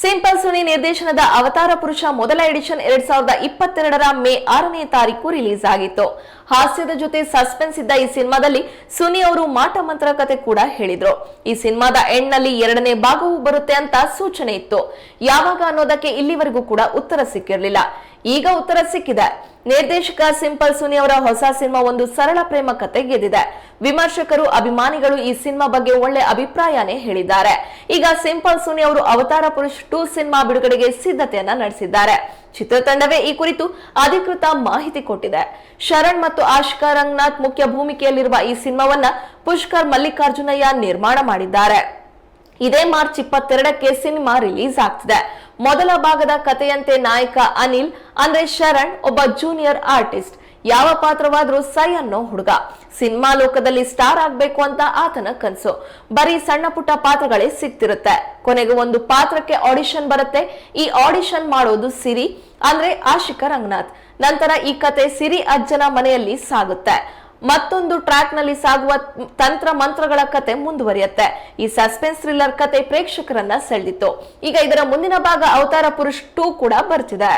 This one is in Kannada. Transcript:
ಸಿಂಪಲ್ ಸುನಿ ನಿರ್ದೇಶನದ ಅವತಾರ ಪುರುಷ ಮೊದಲ ಎಡಿಷನ್ ಎರಡ್ ಸಾವಿರದ ಇಪ್ಪತ್ತೆರಡರ ಮೇ ಆರನೇ ತಾರೀಕು ರಿಲೀಸ್ ಆಗಿತ್ತು. ಹಾಸ್ಯದ ಜೊತೆ ಸಸ್ಪೆನ್ಸ್ ಇದ್ದ ಈ ಸಿನಿಮಾದಲ್ಲಿ ಸುನಿ ಅವರು ಮಾಟ ಮಂತ್ರ ಕತೆ ಕೂಡ ಹೇಳಿದ್ರು. ಈ ಸಿನಿಮಾದ ಎಂಡ್ನಲ್ಲಿ ಎರಡನೇ ಭಾಗವೂ ಬರುತ್ತೆ ಅಂತ ಸೂಚನೆ ಇತ್ತು. ಯಾವಾಗ ಅನ್ನೋದಕ್ಕೆ ಇಲ್ಲಿವರೆಗೂ ಕೂಡ ಉತ್ತರ ಸಿಕ್ಕಿರಲಿಲ್ಲ. ಈಗ ಉತ್ತರ ಸಿಕ್ಕಿದೆ. ನಿರ್ದೇಶಕ ಸಿಂಪಲ್ ಸುನಿ ಅವರ ಹೊಸ ಸಿನಿಮಾ ಒಂದು ಸರಳ ಪ್ರೇಮ ಕತೆ ಗೆದ್ದಿದೆ. ವಿಮರ್ಶಕರು, ಅಭಿಮಾನಿಗಳು ಈ ಸಿನಿಮಾ ಬಗ್ಗೆ ಒಳ್ಳೆ ಅಭಿಪ್ರಾಯನೇ ಹೇಳಿದ್ದಾರೆ. ಈಗ ಸಿಂಪಲ್ ಸುನಿ ಅವರು ಅವತಾರ ಪುರುಷ್ ಟೂ ಸಿನಿಮಾ ಬಿಡುಗಡೆಗೆ ಸಿದ್ಧತೆಯನ್ನ ನಡೆಸಿದ್ದಾರೆ. ಚಿತ್ರತಂಡವೇ ಈ ಕುರಿತು ಅಧಿಕೃತ ಮಾಹಿತಿ ಕೊಟ್ಟಿದೆ. ಶರಣ್ ಮತ್ತು ಆಶಿಕಾ ರಂಗನಾಥ್ ಮುಖ್ಯ ಭೂಮಿಕೆಯಲ್ಲಿರುವ ಈ ಸಿನಿಮಾವನ್ನ ಪುಷ್ಕರ್ ಮಲ್ಲಿಕಾರ್ಜುನಯ್ಯ ನಿರ್ಮಾಣ ಮಾಡಿದ್ದಾರೆ. ಇದೇ ಮಾರ್ಚ್ ಇಪ್ಪತ್ತೆರಡಕ್ಕೆ ಸಿನಿಮಾ ರಿಲೀಸ್ ಆಗ್ತಿದೆ. ಮೊದಲ ಭಾಗದ ಕಥೆಯಂತೆ ನಾಯಕ ಅನಿಲ್, ಅಂದ್ರೆ ಶರಣ್, ಒಬ್ಬ ಜೂನಿಯರ್ ಆರ್ಟಿಸ್ಟ್ ಯಾವ ಪಾತ್ರವಾದ್ರೂ ಸೈ ಅನ್ನೋ ಹುಡುಗ. ಸಿನಿಮಾ ಲೋಕದಲ್ಲಿ ಸ್ಟಾರ್ ಆಗ್ಬೇಕು ಅಂತ ಆತನ ಕನಸು. ಬರೀ ಸಣ್ಣ ಪುಟ್ಟ ಪಾತ್ರಗಳೇ ಸಿಗ್ತಿರುತ್ತೆ ಕೊನೆಗೆ ಒಂದು ಪಾತ್ರಕ್ಕೆ ಆಡಿಷನ್ ಬರುತ್ತೆ. ಈ ಆಡಿಷನ್ ಮಾಡೋದು ಸಿರಿ, ಅಂದ್ರೆ ಆಶಿಕಾ ರಂಗನಾಥ್. ನಂತರ ಈ ಕತೆ ಸಿರಿ ಅಜ್ಜನ ಮನೆಯಲ್ಲಿ ಸಾಗುತ್ತೆ. ಮತ್ತೊಂದು ಟ್ರ್ಯಾಕ್ನಲ್ಲಿ ಸಾಗುವ ತಂತ್ರ ಮಂತ್ರಗಳ ಕತೆ ಮುಂದುವರಿಯುತ್ತೆ. ಈ ಸಸ್ಪೆನ್ಸ್ ಥ್ರಿಲ್ಲರ್ ಕತೆ ಪ್ರೇಕ್ಷಕರನ್ನ ಸೆಳೆದಿತ್ತು. ಈಗ ಇದರ ಮುಂದಿನ ಭಾಗ ಅವತಾರ ಪುರುಷ್ ಟೂ ಕೂಡ ಬರ್ತಿದೆ.